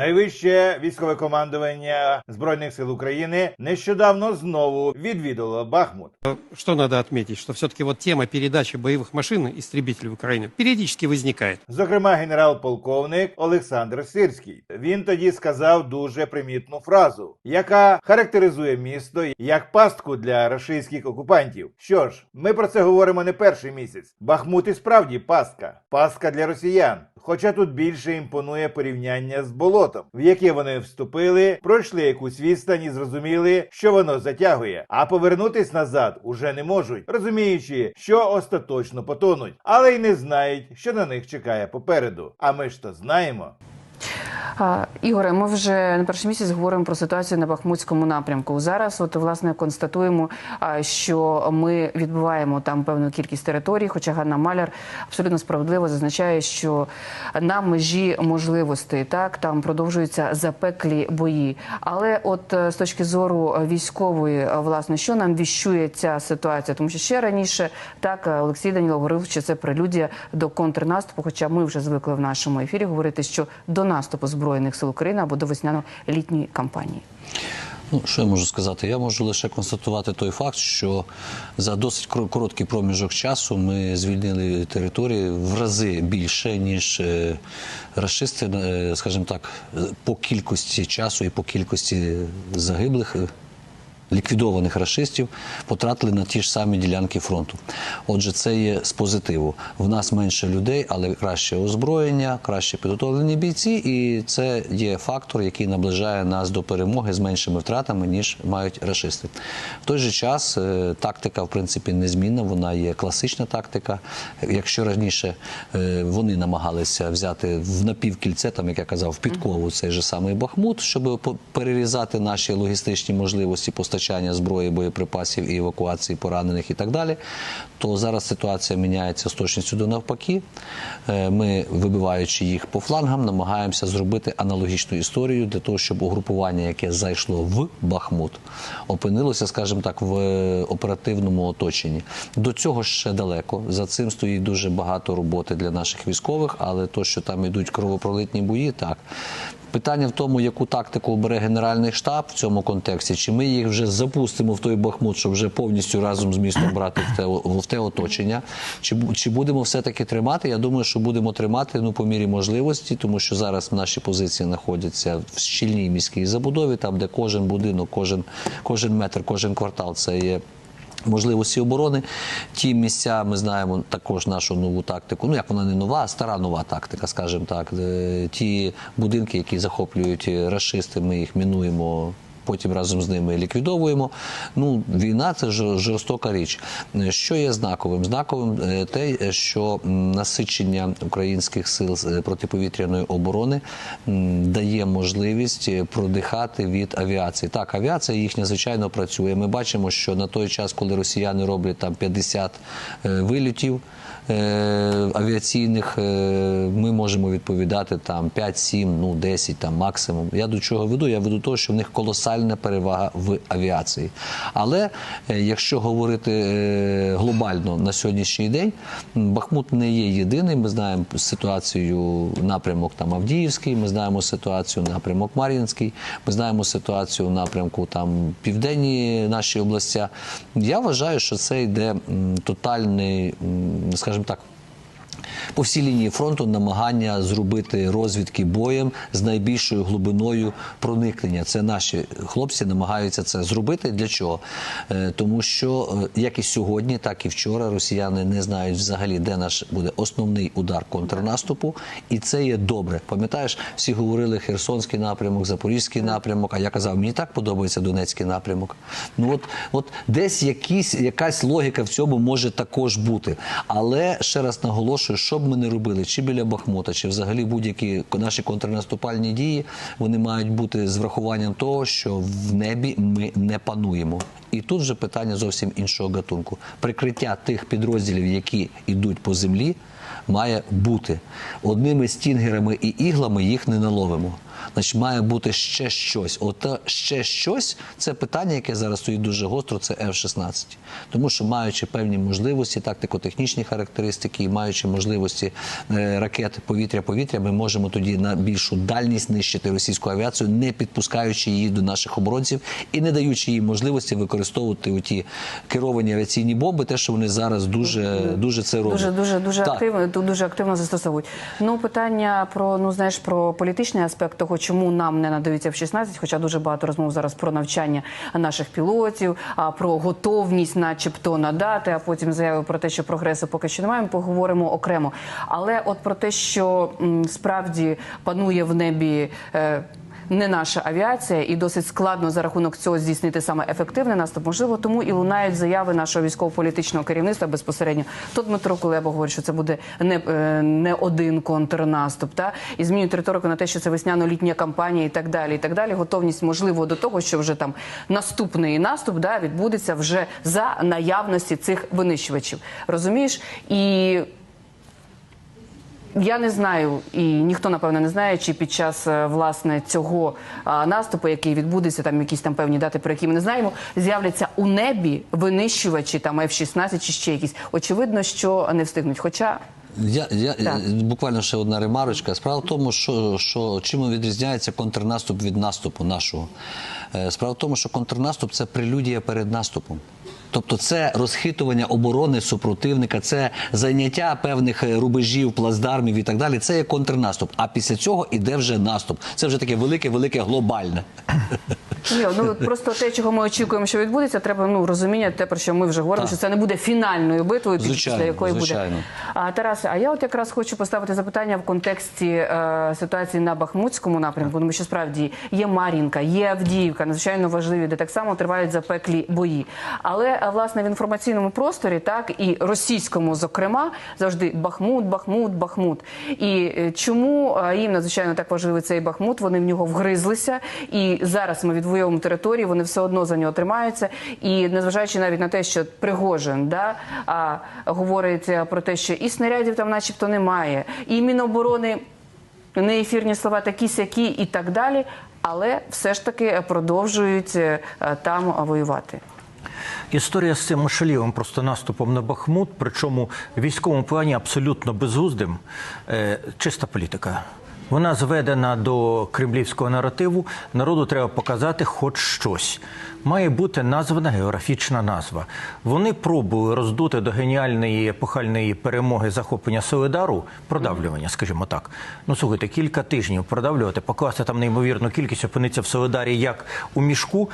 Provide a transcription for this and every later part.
Найвище військове командування збройних сил України нещодавно знову відвідало Бахмут. Что надо отметить, что все-таки вот тема передачи боевых машин истребителей в Украину периодически возникает. Зокрема, генерал-полковник Олександр Сирський. Він тоді сказав дуже примітну фразу, яка характеризує місто як пастку для рашистських окупантів. Що ж, ми про це говоримо не перший місяць. Бахмут і справді пастка, пастка для росіян. Хоча тут більше імпонує порівняння з болотом, в яке вони вступили, пройшли якусь відстань і зрозуміли, що воно затягує, а повернутись назад уже не можуть, розуміючи, що остаточно потонуть, але й не знають, що на них чекає попереду. А ми ж то знаємо. Ігоре, ми вже не перший місяць говоримо про ситуацію на Бахмутському напрямку. Зараз, от власне, констатуємо, що ми відбуваємо там певну кількість територій. Хоча Ганна Маляр абсолютно справедливо зазначає, що на межі можливостей так там продовжуються запеклі бої. Але, от з точки зору військової, власне, що нам віщує ця ситуація, тому що ще раніше так Олексій Данілов говорив, що це прелюдія до контрнаступу. Хоча ми вже звикли в нашому ефірі говорити, що до наступу збройних сил України або до весняно-літньої кампанії. Ну, що я можу сказати? Я можу лише констатувати той факт, що за досить кор- короткий проміжок часу ми звільнили території в рази більше, ніж расисти, рашисти, е, скажімо так, е, по кількості часу і по кількості загиблих. Ліквідованих рашистів потратили на ті ж самі ділянки фронту. Отже, це є з позитиву. В нас менше людей, але краще озброєння, краще підготовлені бійці, і це є фактор, який наближає нас до перемоги з меншими втратами, ніж мають рашисти. В той же час е, тактика, в принципі, незмінна. Вона є класична тактика. Якщо раніше е, вони намагалися взяти в напівкільце, там як я казав, в підкову цей же самий Бахмут, щоб перерізати наші логістичні можливості постачання зброї, боєприпасів і евакуації поранених і так далі, то зараз ситуація міняється з точністю до навпаки. Е, Ми, вибиваючи їх по флангам, намагаємося зробити аналогічну історію для того, щоб угрупування, яке зайшло в Бахмут, опинилося, скажімо так, в е, оперативному оточенні. До цього ще далеко. За цим стоїть дуже багато роботи для наших військових, але то, що там ідуть кровопролитні бої, так. Питання в тому, яку тактику обере Генеральний штаб в цьому контексті, чи ми їх вже запустимо в той Бахмут, щоб вже повністю разом з містом брати в те, в те оточення, чи, чи будемо все-таки тримати? Я думаю, що будемо тримати ну, по мірі можливості, тому що зараз наші позиції знаходяться в щільній міській забудові, там, де кожен будинок, кожен, кожен метр, кожен квартал це є. Можливості оборони. Ті місця ми знаємо також нашу нову тактику. Ну як вона не нова, а стара нова тактика, скажімо так. Е, Ті будинки, які захоплюють расисти, ми їх мінуємо. Потім разом з ними ліквідовуємо. Ну, війна це жор- жорстока річ. Що є знаковим? Знаковим е, те, що насичення українських сил е, протиповітряної оборони дає можливість е, продихати від авіації. Так, авіація їхня звичайно працює. Ми бачимо, що на той час, коли росіяни роблять там 50 е, вильотів е, авіаційних, е, ми можемо відповідати там 5, 7, ну 10 там максимум. Я до чого веду? Я веду того, що в них колосальна перевага в авіації. Але е, якщо говорити е, глобально на сьогоднішній день, Бахмут не є єдиний. Ми знаємо ситуацію напрямок там Авдіївський, ми знаємо ситуацію напрямок Мар'їнський, ми знаємо ситуацію напрямку там південні наші областя. Я вважаю, що це йде тотальний, м, скажімо так. По всій лінії фронту намагання зробити розвідки боєм з найбільшою глибиною проникнення. Це наші хлопці намагаються це зробити. Для чого? Е, Тому що е, як і сьогодні, так і вчора росіяни не знають взагалі, де наш буде основний удар контрнаступу, і це є добре. Пам'ятаєш, всі говорили Херсонський напрямок, Запорізький напрямок. А я казав, мені так подобається Донецький напрямок. Ну от, от десь якісь, якась логіка в цьому може також бути. Але ще раз наголошую, що б ми не робили, чи біля Бахмута, чи взагалі будь-які наші контрнаступальні дії, вони мають бути з врахуванням того, що в небі ми не пануємо. І тут вже питання зовсім іншого гатунку. Прикриття тих підрозділів, які йдуть по землі, має бути. Одними стінгерами і іглами їх не наловимо. Значить, має бути ще щось. От е, ще щось це питання, яке зараз стоїть дуже гостро. Це F-16. Тому що маючи певні можливості, тактико-технічні характеристики, і маючи можливості е, ракет повітря-повітря, ми можемо тоді на більшу дальність нищити російську авіацію, не підпускаючи її до наших оборонців і не даючи їй можливості використовувати ті керовані авіаційні бомби, те, що вони зараз дуже дуже це роблять. Дуже дуже дуже Так. активно дуже активно застосовують. Ну питання про ну знаєш про політичний аспект того, чому нам не надаються в 16, хоча дуже багато розмов зараз про навчання наших пілотів, а про готовність, начебто, надати, а потім заяви про те, що прогресу поки що немає. Ми поговоримо окремо. Але от про те, що справді панує в небі. Не наша авіація, і досить складно за рахунок цього здійснити саме ефективний наступ. Можливо, тому і лунають заяви нашого військово-політичного керівництва безпосередньо. То Дмитро Кулеба говорить, що це буде не, е, не один контрнаступ, та і змінюють риторику на те, що це весняно-літня кампанія і так далі. І так далі. Готовність можливо до того, що вже там наступний наступ да, відбудеться вже за наявності цих винищувачів. Розумієш? І я не знаю, і ніхто напевно не знає, чи під час е, власне цього а, наступу, який відбудеться, там якісь там певні дати, про які ми не знаємо, з'являться у небі винищувачі там F-16 чи ще якісь. Очевидно, що не встигнуть. Хоча Я, я Так. е, буквально ще одна ремарочка. Справа в тому, що, що чим відрізняється контрнаступ від наступу нашого. Е, Справа в тому, що контрнаступ це прелюдія перед наступом. Тобто це розхитування оборони супротивника, це зайняття певних е, рубежів, плацдармів і так далі. Це є контрнаступ. А після цього іде вже наступ. Це вже таке велике, велике глобальне. Ні, ну просто те, чого ми очікуємо, що відбудеться, треба ну розуміння, те про що ми вже говоримо, Так. що це не буде фінальною битвою, Звичайно, після якої звичайно. буде. А Тарасе, а я от якраз хочу поставити запитання в контексті е, ситуації на Бахмутському напрямку, тому що справді є Мар'їнка, є Авдіївка, надзвичайно важливі, де так само тривають запеклі бої. Але е, власне в інформаційному просторі, так і російському, зокрема, завжди Бахмут, Бахмут, Бахмут. І е, чому е, їм надзвичайно так важливий цей Бахмут? Вони в нього вгризлися, і зараз ми відвоюємо території, вони все одно за нього тримаються. І незважаючи навіть на те, що Пригожин да, а, говорить е, про те, що і снарядів там, начебто, немає, і Міноборони не ефірні слова такі сякі і так далі. Але все ж таки продовжують е, там воювати. Історія з цим шалівим просто наступом на Бахмут, причому в військовому плані абсолютно безглуздим, е, чиста політика. Вона зведена до кремлівського наративу. Народу треба показати хоч щось. Має бути названа географічна назва. Вони пробували роздути до геніальної епохальної перемоги захоплення Солидару, продавлювання, скажімо так. Ну слухайте, кілька тижнів продавлювати, покласти там неймовірну кількість, опиниться в Солидарі як у мішку.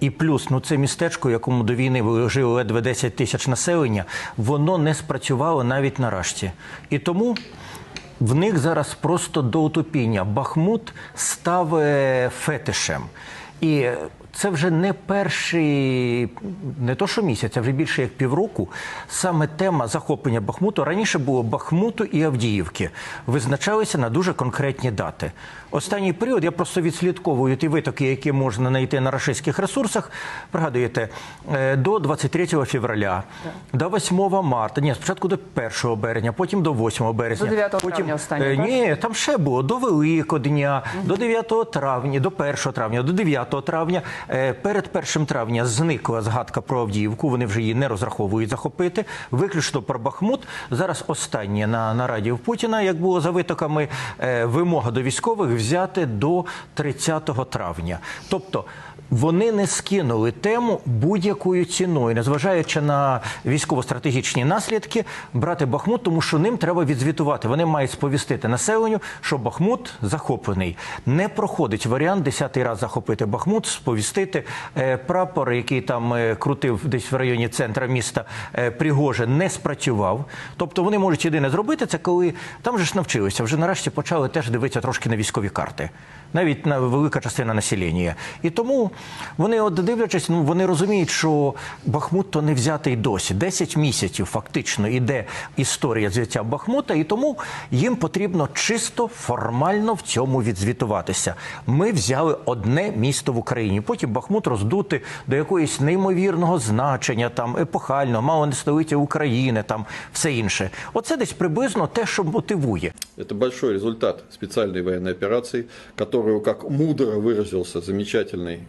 І плюс, ну це містечко, якому до війни жило ледве 10 тисяч населення, воно не спрацювало навіть на рашці. І тому в них зараз просто до утопіння. Бахмут став фетишем. І це вже не перший, не то що місяць, а вже більше як півроку. Саме тема захоплення Бахмуту раніше було Бахмуту і Авдіївки. Визначалися на дуже конкретні дати. Останній період я просто відслідковую ті витоки, які можна знайти на рашистських ресурсах. Пригадуєте, е, до 23 февраля, до 8 марта, ні, спочатку до 1 березня, потім до 8 березня. До 9 потім, травня останнє, е. Ні, там ще було до Великодня, до 9 травня, до 1 травня, до 9 травня. Е, Перед 1 травня зникла згадка про Авдіївку. Вони вже її не розраховують захопити. Виключно про Бахмут. Зараз останнє на нараді в Путіна, як було за витоками, е, вимога до військових взяти до 30 травня. Тобто. Вони не скинули тему будь-якою ціною, незважаючи на військово-стратегічні наслідки, брати Бахмут, тому що ним треба відзвітувати. Вони мають сповістити населенню, що Бахмут захоплений. Не проходить варіант десятий раз захопити Бахмут, сповістити е, прапор, який там е, крутив десь в районі центра міста е, Пригожин, не спрацював. Тобто вони можуть єдине зробити це, коли там же ж навчилися. Вже нарешті почали теж дивитися трошки на військові карти навіть на велика частина населення. І тому вони, от дивлячись, ну вони розуміють, що Бахмут то не взятий досі. 10 місяців фактично іде історія взяття Бахмута, і тому їм потрібно чисто формально в цьому відзвітуватися. Ми взяли одне місто в Україні. Потім Бахмут роздути до якоїсь неймовірного значення, там епохального, мало не столиття України, там все інше. Оце десь приблизно те, що мотивує. Это большой результат специальной военной операции, которая которую, как мудро выразился замечательный,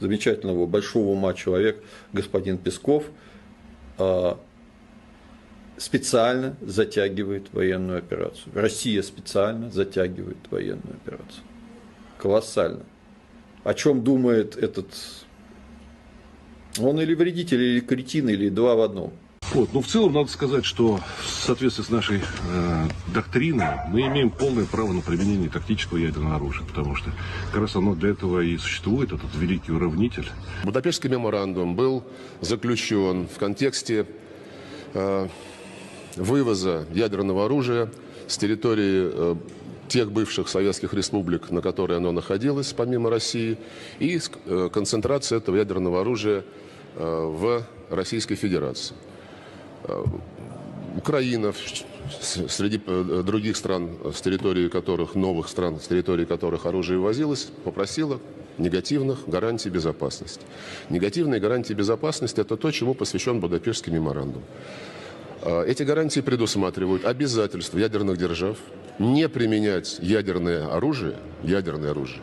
замечательного большого ума человек господин Песков, а, специально затягивает военную операцию. Россия специально затягивает военную операцию. Колоссально. О чем думает этот... Он или вредитель, или кретин, или два в одном. Вот. Но в целом надо сказать, что в соответствии с нашей э, доктриной мы имеем полное право на применение тактического ядерного оружия, потому что как раз оно для этого и существует, этот великий уравнитель. Будапештский меморандум был заключен в контексте э, вывоза ядерного оружия с территории э, тех бывших советских республик, на которой оно находилось, помимо России, и э, концентрации этого ядерного оружия э, в Российской Федерации. Э, Украина, среди других стран, с территории которых, новых стран, с территории которых оружие ввозилось, попросила негативных гарантий безопасности. Негативные гарантии безопасности – это то, чему посвящен Будапештский меморандум. А, Эти гарантии предусматривают обязательство ядерных держав не применять ядерное оружие, ядерное оружие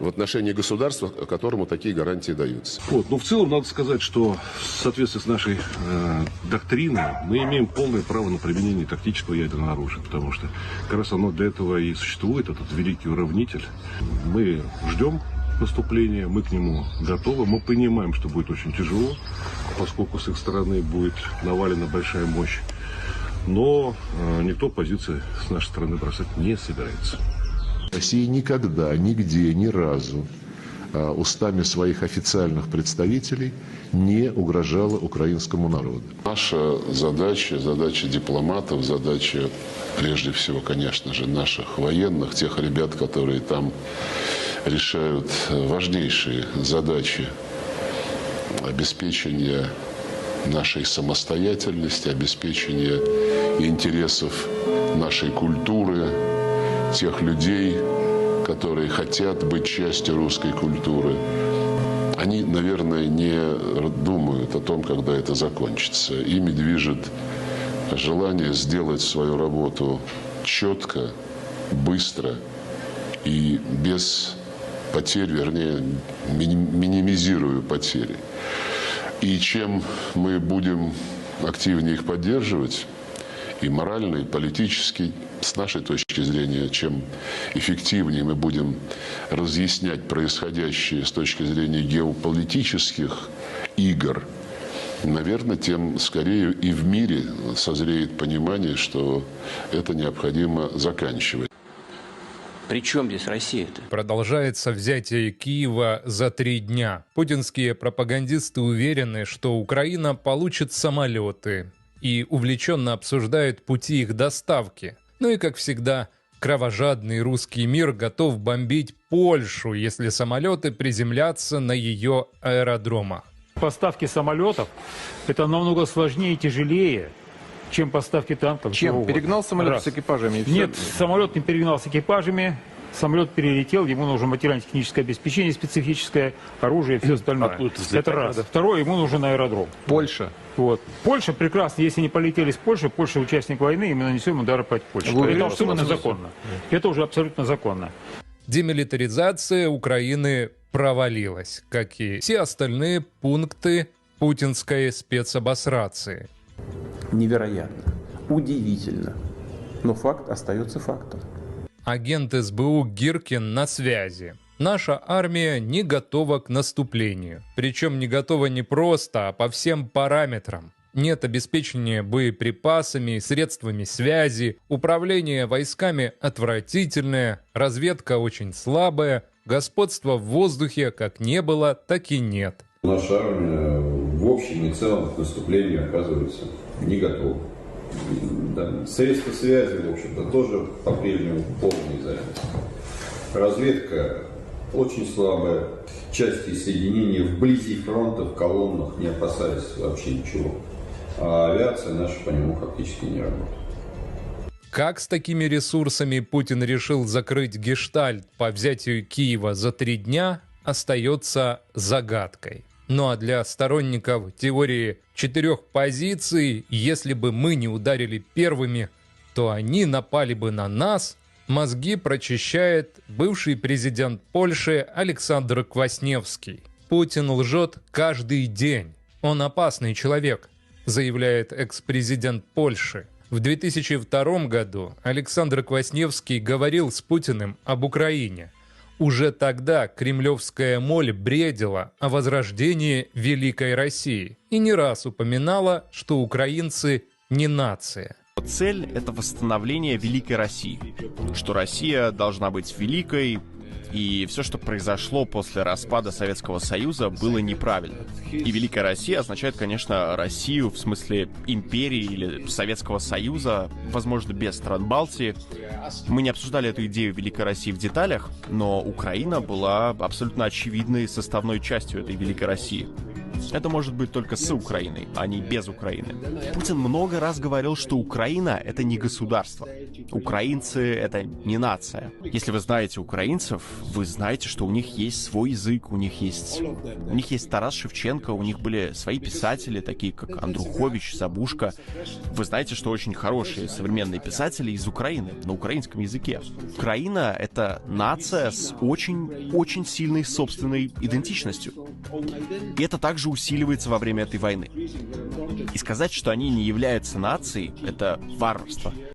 в отношении государства, которому такие гарантии даются. Вот. Но в целом надо сказать, что в соответствии с нашей э, доктриной мы имеем полное право на применение тактического ядерного оружия, потому что как раз оно для этого и существует, этот великий уравнитель. Мы ждем наступления, мы к нему готовы, мы понимаем, что будет очень тяжело, поскольку с их стороны будет навалена большая мощь. Но э, никто позиции с нашей стороны бросать не собирается. Россия никогда, нигде, ни разу а, устами своих официальных представителей не угрожала украинскому народу. Наша задача, задача дипломатов, задача прежде всего, конечно же, наших военных, тех ребят, которые там решают э, важнейшие задачи обеспечения нашей самостоятельности, обеспечения интересов нашей культуры, тех людей, которые хотят быть частью русской культуры. Они, наверное, не думают о том, когда это закончится. Ими движет желание сделать свою работу четко, быстро и без потерь, вернее, мини- минимизируя потери. И чем мы будем активнее их поддерживать, и морально, и политически, с нашей точки зрения, чем эффективнее мы будем разъяснять происходящее с точки зрения геополитических игр, наверное, тем скорее и в мире созреет понимание, что это необходимо заканчивать. При чем здесь Россия-то? Продолжается взятие Киева за три дня. Путинские пропагандисты уверены, что Украина получит самолеты и увлеченно обсуждают пути их доставки. Ну и, как всегда, кровожадный русский мир готов бомбить Польшу, если самолеты приземлятся на ее аэродромах. Поставки самолетов это намного сложнее и тяжелее, чем поставки танков. Чем? Перегнал самолет Раз. с экипажами? Нет, самолет не перегнал с экипажами. Самолет перелетел, ему нужно материально-техническое обеспечение специфическое, оружие и все остальное. Откуда-то Это раз. надо. Второе, ему нужен аэродром. Польша. Вот. Польша прекрасно, если не полетели с Польши, Польша участник войны, и мы нанесем удар по Польше. Вы Это абсолютно законно. Это уже абсолютно законно. Демилитаризация Украины провалилась, как и все остальные пункты путинской спецобосрации. Невероятно. Удивительно. Но факт остается фактом. Агент СБУ Гиркин на связи. Наша армия не готова к наступлению. Причем не готова не просто, а по всем параметрам. Нет обеспечения боеприпасами, средствами связи, управление войсками отвратительное, разведка очень слабая, господства в воздухе как не было, так и нет. Наша армия в общем и целом к наступлению оказывается не готова. Да, Средства связи, в общем-то, тоже по-прежнему полные занятости. Разведка очень слабая. Части соединения вблизи фронта, в колоннах не опасались вообще ничего. А авиация наша по нему фактически не работает. Как с такими ресурсами Путин решил закрыть гештальт по взятию Киева за три дня, остается загадкой. Ну а для сторонников теории четырех позиций, если бы мы не ударили первыми, то они напали бы на нас, Мозги прочищает бывший президент Польши Александр Квасневский. Путин лжет каждый день. Он опасный человек, заявляет экс-президент Польши. В 2002 году Александр Квасневский говорил с Путиным об Украине. Уже тогда кремлевская моль бредила о возрождении Великой России и не раз упоминала, что украинцы не нация. Цель — это восстановление Великой России. Что Россия должна быть великой, и все, что произошло после распада Советского Союза, было неправильно. И Великая Россия означает, конечно, Россию в смысле империи или Советского Союза, возможно, без стран Балтии. Мы не обсуждали эту идею Великой России в деталях, но Украина была абсолютно очевидной составной частью этой Великой России. Это может быть только с Украиной, а не без Украины. Путин много раз говорил, что Украина — это не государство. Украинцы — это не нация. Если вы знаете украинцев, вы знаете, что у них есть свой язык, у них есть... У них есть Тарас Шевченко, у них были свои писатели, такие как Андрухович, Забушка. Вы знаете, что очень хорошие современные писатели из Украины, на украинском языке. Украина — это нация с очень-очень сильной собственной идентичностью. И это также усиливается во время этой войны. И сказать, что они не являются нацией, это варварство.